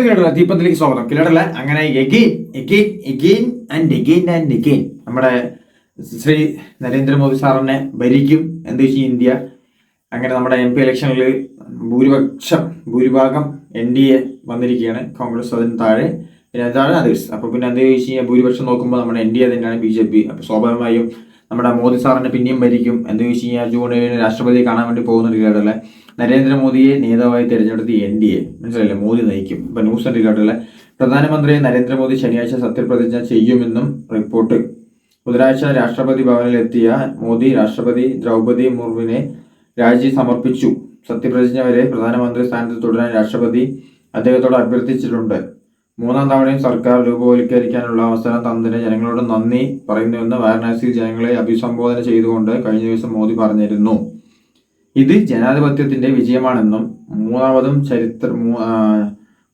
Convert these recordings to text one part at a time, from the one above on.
നമസ്കാരം കിലടല ദീപത്തിലേക്ക് സ്വാഗതം. കിലടല അങ്ങനെ again again again and again and again നമ്മുടെ ശ്രീ നരേന്ദ്രമോദി സാറിനെ ഭരിക്കും. എന്ത് വെച്ചാൽ ഇന്ത്യ? അങ്ങനെ നമ്മുടെ എം പി ഇലക്ഷനിൽ ഭൂരിപക്ഷം ഭൂരിഭാഗം എൻ ഡി എ വന്നിരിക്കുകയാണ്. കോൺഗ്രസ് അതിന് താഴെ പിന്നെ അതാണ് അത് അപ്പോൾ പിന്നെ എന്ത് വെച്ച് കഴിഞ്ഞാൽ ഭൂരിപക്ഷം നോക്കുമ്പോൾ നമ്മുടെ എൻ ഡി എ തന്നെയാണ് ബി ജെ പി അപ്പോൾ സ്വാഭാവികമായും നമ്മുടെ മോദി സാറിനെ പിന്നെയും ഭരിക്കും. എന്ത് വെച്ച് കഴിഞ്ഞാൽ ജൂൺ ഏഴിന് രാഷ്ട്രപതിയെ കാണാൻ വേണ്ടി പോകുന്ന റിലേറ്റഡല്ലേ നരേന്ദ്രമോദിയെ നേതാവായി തിരഞ്ഞെടുത്ത് എൻ ഡി എ. മനസ്സിലായില്ലേ? മോദി നയിക്കും. ഇപ്പൊ ന്യൂസ് റിലേറ്റഡല്ലേ പ്രധാനമന്ത്രി നരേന്ദ്രമോദി ശനിയാഴ്ച സത്യപ്രതിജ്ഞ ചെയ്യുമെന്നും റിപ്പോർട്ട്. ബുധനാഴ്ച രാഷ്ട്രപതി ഭവനിലെത്തിയ മോദി രാഷ്ട്രപതി ദ്രൗപദി മുർമുവിനെ രാജി സമർപ്പിച്ചു. സത്യപ്രതിജ്ഞ വരെ പ്രധാനമന്ത്രി സ്ഥാനത്ത് തുടരാൻ രാഷ്ട്രപതി അദ്ദേഹത്തോട് അഭ്യർത്ഥിച്ചിട്ടുണ്ട്. മൂന്നാം തവണയും സർക്കാർ രൂപവൽക്കരിക്കാനുള്ള അവസരം തന്നതിന് ജനങ്ങളോട് നന്ദി പറയുന്നുവെന്ന് വാരണാസിയിൽ ജനങ്ങളെ അഭിസംബോധന ചെയ്തുകൊണ്ട് കഴിഞ്ഞ ദിവസം മോദി പറഞ്ഞിരുന്നു. ഇത് ജനാധിപത്യത്തിന്റെ വിജയമാണെന്നും മൂന്നാമതും ചരിത്ര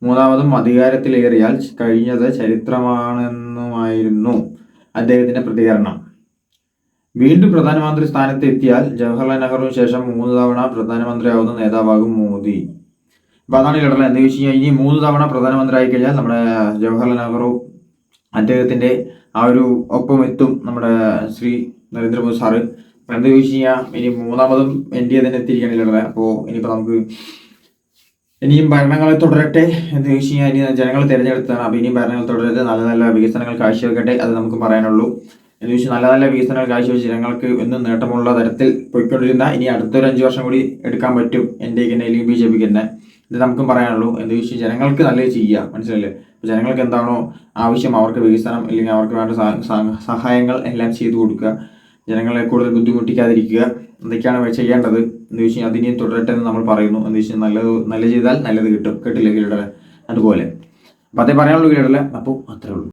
മൂന്നാമതും അധികാരത്തിലേറിയാൽ കഴിഞ്ഞത് ചരിത്രമാണെന്നുമായിരുന്നു അദ്ദേഹത്തിന്റെ പ്രതികരണം. വീണ്ടും പ്രധാനമന്ത്രി സ്ഥാനത്ത് എത്തിയാൽ ജവഹർലാൽ നെഹ്റുവിന് ശേഷം മൂന്ന് തവണ പ്രധാനമന്ത്രിയാവുന്ന നേതാവാകും മോദി. അപ്പൊ അതാണ് ഇടല എന്താ വെച്ച് കഴിഞ്ഞാൽ ഇനി മൂന്ന് തവണ പ്രധാനമന്ത്രി ആയി കഴിഞ്ഞാൽ നമ്മുടെ ജവഹർലാൽ നെഹ്റു അദ്ദേഹത്തിന്റെ ആ ഒരു ഒപ്പം എത്തും നമ്മുടെ ശ്രീ നരേന്ദ്രമോദി സാറ്. എന്താ ചോദിച്ചു കഴിഞ്ഞാൽ ഇനി മൂന്നാമതും എൻ ഡി എ തന്നെ എത്തിയിരിക്കണില്ലേ അപ്പോൾ ഇനിയിപ്പോൾ നമുക്ക് ഇനിയും ഭരണങ്ങൾ തുടരട്ടെ എന്ന് ചോദിച്ചു കഴിഞ്ഞാൽ ഇനി ജനങ്ങൾ തിരഞ്ഞെടുത്താണ്. അപ്പോൾ ഇനിയും ഭരണങ്ങൾ തുടരട്ടെ നല്ല നല്ല വികസനങ്ങൾ കാഴ്ചവെക്കട്ടെ അത് നമുക്ക് പറയാനുള്ളൂ. എന്ന് ചോദിച്ചാൽ നല്ല നല്ല വികസനങ്ങൾ കാഴ്ചവെച്ച് ജനങ്ങൾക്ക് എന്നും നേട്ടമുള്ള തരത്തിൽ പോയിക്കൊണ്ടിരുന്ന ഇനി അടുത്തൊരു അഞ്ച് വർഷം കൂടി എടുക്കാൻ പറ്റും എന്റെ തന്നെ അല്ലെങ്കിൽ ബി ജെ പിക്ക് തന്നെ. ഇത് നമുക്കും പറയാനുള്ളൂ. എന്ന് ചോദിച്ചാൽ ജനങ്ങൾക്ക് നല്ലത് ചെയ്യുക മനസ്സിലല്ലേ ജനങ്ങൾക്ക് എന്താണോ ആവശ്യം അവർക്ക് വികസനം അല്ലെങ്കിൽ അവർക്ക് വേണ്ട സഹ- സഹ- സഹായങ്ങൾ എല്ലാം ചെയ്തു കൊടുക്കുക. ജനങ്ങളെ കൂടുതൽ ബുദ്ധിമുട്ടിക്കാതിരിക്കുക. എന്തൊക്കെയാണ് ചെയ്യേണ്ടത്? എന്ന് വെച്ച് കഴിഞ്ഞാൽ അതിനെയും തുടരട്ടെ എന്ന് നമ്മൾ പറയുന്നു. എന്ന് വെച്ചാൽ നല്ലത് നല്ല ചെയ്താൽ നല്ലത് കിട്ടും. കേട്ടില്ല കിരീട അതുപോലെ. അപ്പോൾ അതേ പറയാനുള്ളൂ കിരീടല്ലേ അപ്പോൾ അത്രേ ഉള്ളൂ.